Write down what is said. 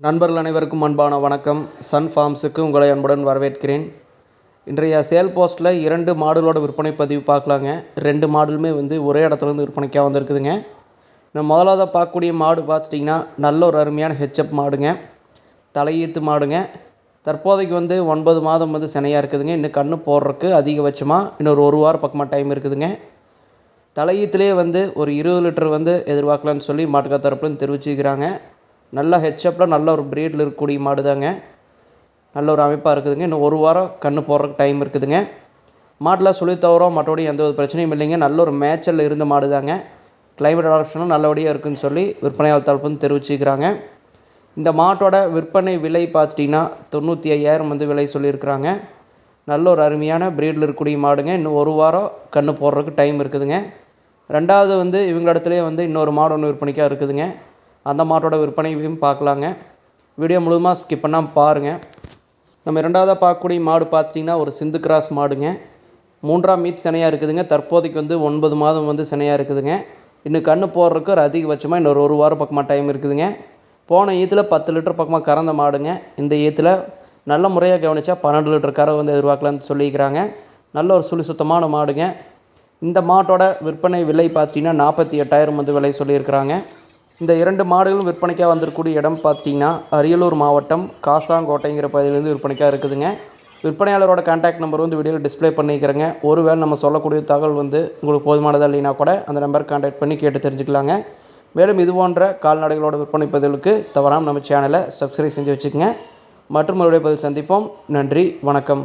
நண்பர்கள் அனைவருக்கும் அன்பான வணக்கம். சன் ஃபார்ம்ஸுக்கு உங்களை அன்புடன் வரவேற்கிறேன். இன்றைய சேல் போஸ்ட்டில் இரண்டு மாடுகளோட விற்பனை பதிவு பார்க்கலாங்க. ரெண்டு மாடலுமே வந்து ஒரே இடத்துல இருந்து விற்பனைக்காக வந்திருக்குதுங்க. நம்ம முதலாவதாக பார்க்கக்கூடிய மாடு பார்த்துட்டிங்கன்னா நல்ல ஒரு அருமையான ஹெச்எப் மாடுங்க. தலையீத்து மாடுங்க. தற்போதைக்கு வந்து ஒன்பது மாதம் வந்து சினையாக இருக்குதுங்க. இன்னும் கன்று போடுறதுக்கு அதிகபட்சமாக இன்னொரு ஒரு வாரம் பக்கமாக டைம் இருக்குதுங்க. தலையீத்துலேயே வந்து ஒரு இருபது லிட்டர் வந்து எதிர்பார்க்கலான்னு சொல்லி மாட்டுக்கா தரப்புலன்னு தெரிவிச்சுக்கிறாங்க நல்ல ஹெச்எப்பில் நல்ல ஒரு ப்ரீடில் இருக்கக்கூடிய மாடு தாங்க நல்ல ஒரு அமைப்பாக இருக்குதுங்க. இன்னும் ஒரு வாரம் கன்று போடுறக்கு டைம் இருக்குதுங்க. மாட்டில் சொல்லி தவிரோம் மற்றபடி எந்த ஒரு பிரச்சனையும் இல்லைங்க. நல்ல ஒரு மேய்ச்சல் இருந்த மாடு தாங்க கிளைமேட் அடாப்ஷனும் நல்லபடியாக இருக்குதுன்னு சொல்லி விற்பனையாளர் தரப்புன்னு தெரிவிச்சுக்கிறாங்க. இந்த மாட்டோட விற்பனை விலை பார்த்துட்டிங்கன்னா தொண்ணூற்றி ஐயாயிரம் வந்து விலை சொல்லியிருக்கிறாங்க. நல்ல ஒரு அருமையான ப்ரீடில் இருக்கக்கூடிய மாடுங்க. இன்னும் ஒரு வாரம் கன்று போடுறதுக்கு டைம் இருக்குதுங்க. ரெண்டாவது வந்து இவங்க இடத்துலையே வந்து இன்னொரு மாடு ஒன்று விற்பனைக்காக இருக்குதுங்க. அந்த மாட்டோட விற்பனையும் பார்க்கலாங்க. வீடியோ முழுவதுமாக ஸ்கிப் பண்ணாமல் பாருங்கள் நம்ம ரெண்டாவதாக பார்க்கக்கூடிய மாடு பார்த்துட்டிங்கன்னா ஒரு சிந்து கிராஸ் மாடுங்க. மூன்றாம் மீட் சினையாக இருக்குதுங்க. தற்போதைக்கு வந்து ஒன்பது மாதம் வந்து சினையாக இருக்குதுங்க. இன்னும் கன்று போடுறதுக்கு ஒரு அதிகபட்சமாக இன்னொரு ஒரு வாரம் பக்கமாக டைம் இருக்குதுங்க. போன ஈத்தில் பத்து லிட்டர் பக்கமாக கறந்த மாடுங்க. இந்த ஈத்தில் நல்ல முறையாக கவனித்தா பன்னெண்டு லிட்டர் கரை வந்து எதிர்பார்க்கலான்னு சொல்லிக்கிறாங்க. நல்ல ஒரு சுழி சுத்தமான மாடுங்க. இந்த மாட்டோட விற்பனை விலை பார்த்துட்டிங்கன்னா நாற்பத்தி எட்டாயிரம் வந்து விலை சொல்லியிருக்கிறாங்க. இந்த இரண்டு மாடுகளும் விற்பனைக்காக வந்திருக்கக்கூடிய இடம் பார்த்தீங்கன்னா அரியலூர் மாவட்டம் காசாங்கோட்டைங்கிற பகுதியிலேருந்து விற்பனைக்காக இருக்குதுங்க. விற்பனையாளரோட கான்டாக்ட் நம்பர் வந்து வீடியோவில் டிஸ்ப்ளே பண்ணிக்கிறேங்க ஒருவேளை நம்ம சொல்லக்கூடிய தகவல் வந்து உங்களுக்கு போதுமானதாக இல்லைனா கூட அந்த நம்பர் கான்டாக்ட் பண்ணி கேட்டு தெரிஞ்சுக்கலாங்க. மேலும் இது போன்ற கால்நடைகளோட விற்பனை பதிவுகளுக்கு தவறாமல் நம்ம சேனலை சப்ஸ்கிரைப் செஞ்சு வச்சுக்கோங்க. மற்றும் மறுபடியும் பதில் சந்திப்போம். நன்றி வணக்கம்.